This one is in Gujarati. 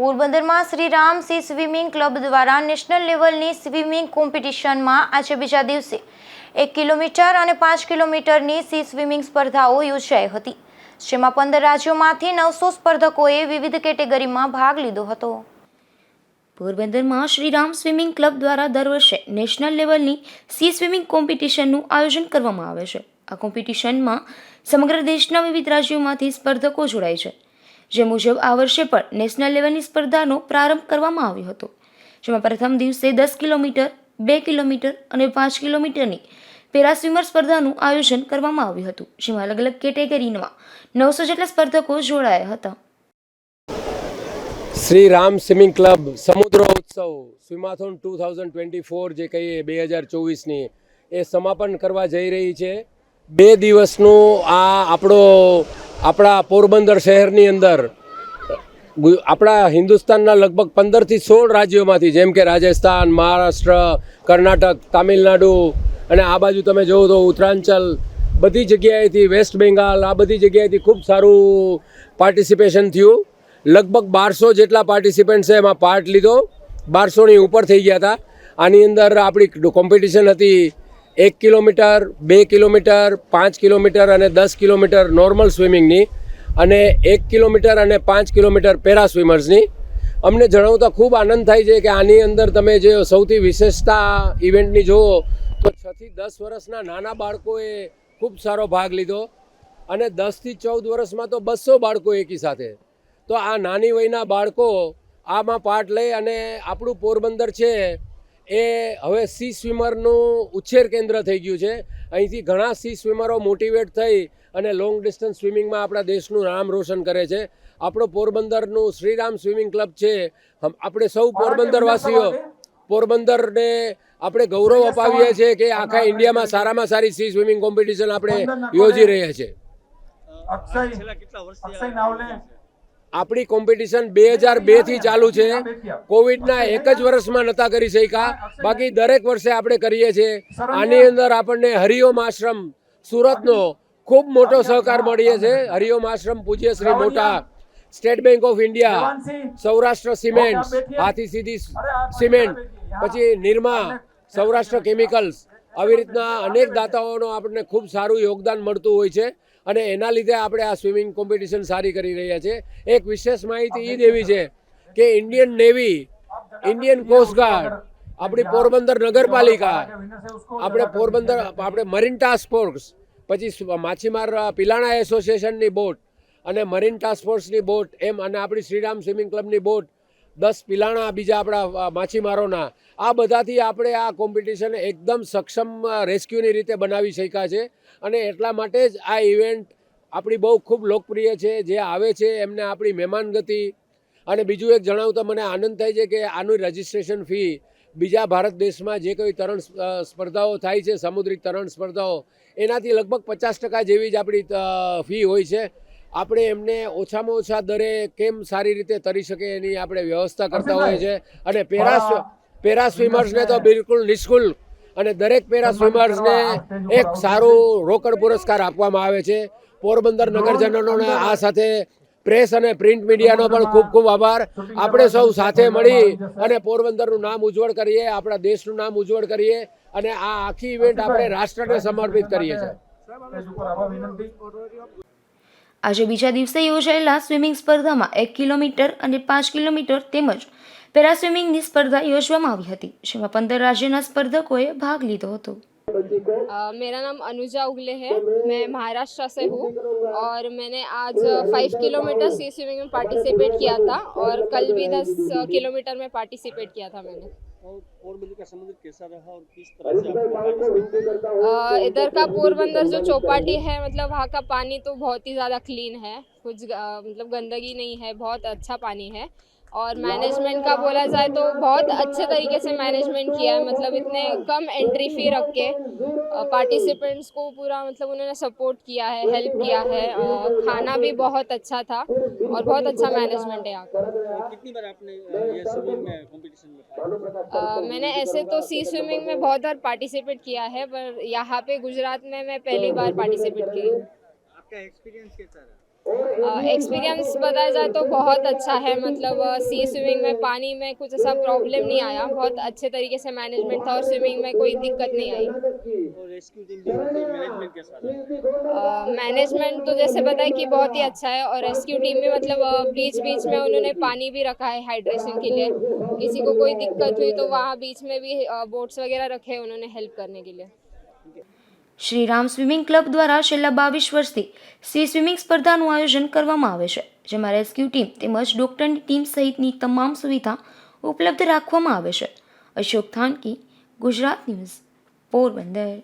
પોરબંદરમાં Shri Ram sea swimming club દ્વારા નેશનલ લેવલની સ્વિમિંગ કોમ્પિટિશનમાં આજે બીજા દિવસે એક કિલોમીટર અને પાંચ કિલોમીટરની સી સ્વિમિંગ સ્પર્ધાઓ યોજાઈ હતી, જેમાં પંદર રાજ્યોમાંથી નવસો સ્પર્ધકોએ વિવિધ કેટેગરીમાં ભાગ લીધો હતો. પોરબંદરમાં શ્રી રામ સ્વિમિંગ ક્લબ દ્વારા દર વર્ષે નેશનલ લેવલની સી સ્વિમિંગ કોમ્પિટિશનનું આયોજન કરવામાં આવે છે. આ કોમ્પિટિશનમાં સમગ્ર દેશના વિવિધ રાજ્યોમાંથી સ્પર્ધકો જોડાય છે. જે મુજબ આ વર્ષે પણ નેશનલ લેવલની સ્પર્ધાનો પ્રારંભ કરવામાં આવ્યો હતો, જેમાં પ્રથમ દિવસે દસ કિલોમીટર, બે કિલોમીટર અને પાંચ કિલોમીટરની પેરાસ્વિમર સ્પર્ધાનું આયોજન કરવામાં આવ્યું હતું, જેમાં અલગ અલગ કેટેગરીમાં નવસો જેટલા સ્પર્ધકો જોડાયા હતા. શ્રી રામ સ્વિમિંગ ક્લબ સમુદ્ર ઉત્સવ swimathon two thousand twenty four જે કહીએ બે હજાર ચોવીસની, એ સમાપન કરવા જઈ રહી છે. બે દિવસનું આ આપણો આપણા પોરબંદર શહેરની અંદર આપણા હિન્દુસ્તાનના લગભગ પંદરથી સોળ રાજ્યોમાંથી, જેમ કે રાજસ્થાન, મહારાષ્ટ્ર, કર્ણાટક, તામિલનાડુ અને આ બાજુ તમે જુઓ તો ઉત્તરાંચલ, બધી જગ્યાએથી વેસ્ટ બેંગાલ, આ બધી જગ્યાએથી ખૂબ સારું પાર્ટિસિપેશન થયું. લગભગ બારસો જેટલા પાર્ટિસિપન્ટ્સે એમાં પાર્ટ લીધો. બારસોની ઉપર થઈ ગયા હતા. આની અંદર આપણી કોમ્પિટિશન હતી એક કિલોમીટર, બે કિલોમીટર, પાંચ કિલોમીટર અને દસ કિલોમીટર નોર્મલ સ્વિમિંગની અને એક કિલોમીટર અને પાંચ કિલોમીટર પેરા સ્વિમર્સની અમને જણાવતા ખૂબ આનંદ થાય છે કે આની અંદર તમે જે સૌથી વિશેષતા ઇવેન્ટની જુઓ, તો છથી દસ વર્ષના નાના બાળકોએ ખૂબ સારો ભાગ લીધો અને દસથી ચૌદ વર્ષમાં તો બસો બાળકો એકી સાથે. તો આ નાની વયના બાળકો આમાં પાર્ટ લઈ અને આપણું પોરબંદર છે એ હવે સી સ્વિમરનું ઉછેર કેન્દ્ર થઈ ગયું છે. અહીંથી ઘણા સી સ્વિમરો મોટિવેટ થઈ અને લોંગ ડિસ્ટન્સ સ્વિમિંગમાં આપણા દેશનું નામ રોશન કરે છે. આપણો પોરબંદરનું શ્રીરામ સ્વિમિંગ ક્લબ છે. આપણે સૌ પોરબંદરવાસીઓ પોરબંદરને આપણે ગૌરવ અપાવીએ છીએ કે આખા ઇન્ડિયામાં સારામાં સારી સી સ્વિમિંગ કોમ્પિટિશન આપણે યોજી રહ્યા છીએ અક્ષય અક્ષય નાવલે આપણી કોમ્પિટિશન બે હજાર બેથી ચાલુ છે. કોવિડના એક જ વર્ષમાં નતા કરી શક્યા. બાકી દરેક વર્ષે આપણે કરીએ છીએ. આની અંદર આપણને હરિઓમ આશ્રમ સુરતનો ખૂબ મોટો સહકાર મળીએ છે હરિઓમ આશ્રમ પૂજ્ય Shri Mota State Bank of India Saurashtra cement હાથી સીધી સિમેન્ટ પછી નિરમા સૌરાષ્ટ્ર કેમિકલ્સ. આવી રીતના અનેક દાતાઓનો આપણને ખૂબ સારું યોગદાન મળતું હોય છે. અને એના લીધે આપણે આ સ્વિમિંગ કોમ્પિટિશન સારી કરી રહ્યા છે એક વિશેષ માહિતી એ દેવી છે કે ઇન્ડિયન નેવી, ઇન્ડિયન કોસ્ટગાર્ડ આપણી પોરબંદર નગરપાલિકા, આપણે પોરબંદર, આપણે મરીન ટાસ્ક પછી માછીમાર પિલાણા એસોસિએશનની બોટ અને મરીન ટાસ્ક બોટ, એમ, અને આપણી શ્રીરામ સ્વિમિંગ ક્લબની બોટ દસ પિલાણા બીજા આપણા માછીમારોના, આ બધાથી આપણે આ કોમ્પિટિશન એકદમ સક્ષમ રેસ્ક્યુની રીતે બનાવી શક્યા છે. અને એટલા માટે જ આ ઇવેન્ટ આપણી બહુ ખૂબ લોકપ્રિય છે, જે આવે છે, એમને આપણી મહેમાનગતિ અને બીજું એક જણાવતા મને આનંદ થાય છે કે આનું રજિસ્ટ્રેશન ફી બીજા ભારત દેશમાં જે કોઈ તરણ સ્પર્ધાઓ થાય છે સામુદ્રિક તરણ સ્પર્ધાઓ, એનાથી લગભગ પચાસ ટકા જેવી જ આપણી ફી હોય છે. આપણે એમને ઓછામાં ઓછા દરે કેમ સારી રીતે તરી શકે એની આપણે વ્યવસ્થા કરતા હોઈએ છીએ. અને પેરા પેરા સ્વિમર્સને તો બિલકુલ નિઃશુલ્ક અને દરેક પેરા સ્વિમર્સને એક સારું રોકડ પુરસ્કાર આપવામાં આવે છે. પોરબંદર નગરજનોને આ સાથે પ્રેસ અને પ્રિન્ટ મીડિયાનો પણ ખૂબ ખૂબ આભાર. આપણે સૌ સાથે મળી અને પોરબંદરનું નામ ઉજ્જવળ કરીએ આપણા દેશનું નામ ઉજ્જવળ કરીએ અને આ આખી ઇવેન્ટ આપણે રાષ્ટ્રને સમર્પિત કરીએ છીએ. આજે બીજા દિવસે યોજાયેલા સ્વિમિંગ સ્પર્ધામાં એક કિલોમીટર અને પાંચ કિલોમીટર તેમજ પેરા સ્વિમિંગની સ્પર્ધા યોજવામાં આવી હતી જેમાં પંદર રાજ્યના સ્પર્ધકોએ ભાગ લીધો હતો अ, मेरा नाम अनुजा उगले है मैं महाराष्ट्र से हूँ और मैंने आज फाइव किलोमीटर सी स्विमिंग में पार्टिसिपेट किया था और कल भी दस किलोमीटर में पार्टिसिपेट किया था मैंने और पोरबंदर का समुद्र कैसा रहा और किस तरह से आपको participate किया? अ, इधर का पोरबंदर जो चौपाटी है मतलब वहाँ का पानी तो बहुत ही ज़्यादा क्लीन है कुछ मतलब गंदगी नहीं है बहुत अच्छा पानी है। और मैनेजमेंट का बोला जाए तो बहुत अच्छे तरीके से मैनेजमेंट किया है मतलब इतने कम एंट्री फ़ी रख के पार्टिसिपेंट्स को पूरा मतलब उन्होंने सपोर्ट किया है हेल्प किया है खाना भी बहुत अच्छा था और बहुत अच्छा मैनेजमेंट है यहाँ का। कितनी बार आपने ये में कंपटीशन में participate किया? अ, मैंने ऐसे तो सी स्विमिंग में बहुत बार पार्टिसिपेट किया है पर यहाँ पे गुजरात में मैं पहली बार पार्टिसिपेट की हूँ आपका एक्सपीरियंस कैसा रहा एक्सपीरियंस बताया जाए तो बहुत अच्छा है मतलब सी स्विमिंग में पानी में कुछ ऐसा प्रॉब्लम नहीं आया। बहुत अच्छे तरीके से मैनेजमेंट था और स्विमिंग में कोई दिक्कत नहीं आई। मैनेजमेंट मैनेजमेंट तो जैसे बताया कि बहुत ही अच्छा है और रेस्क्यू टीम में मतलब बीच बीच में उन्होंने पानी भी रखा है हाइड्रेशन के लिए। किसी को कोई दिक्कत हुई तो वहाँ बीच में भी बोट्स वगैरह रखे हैं उन्होंने हेल्प करने के लिए। શ્રીરામ સ્વિમિંગ ક્લબ દ્વારા છેલ્લા બાવીસ વર્ષથી સી સ્વિમિંગ સ્પર્ધાનું આયોજન કરવામાં આવે છે, જેમાં રેસ્ક્યુ ટીમ તેમજ ડોક્ટરની ટીમ સહિતની તમામ સુવિધા ઉપલબ્ધ રાખવામાં આવે છે. અશોક થાનકી, ગુજરાત ન્યૂઝ, પોરબંદર.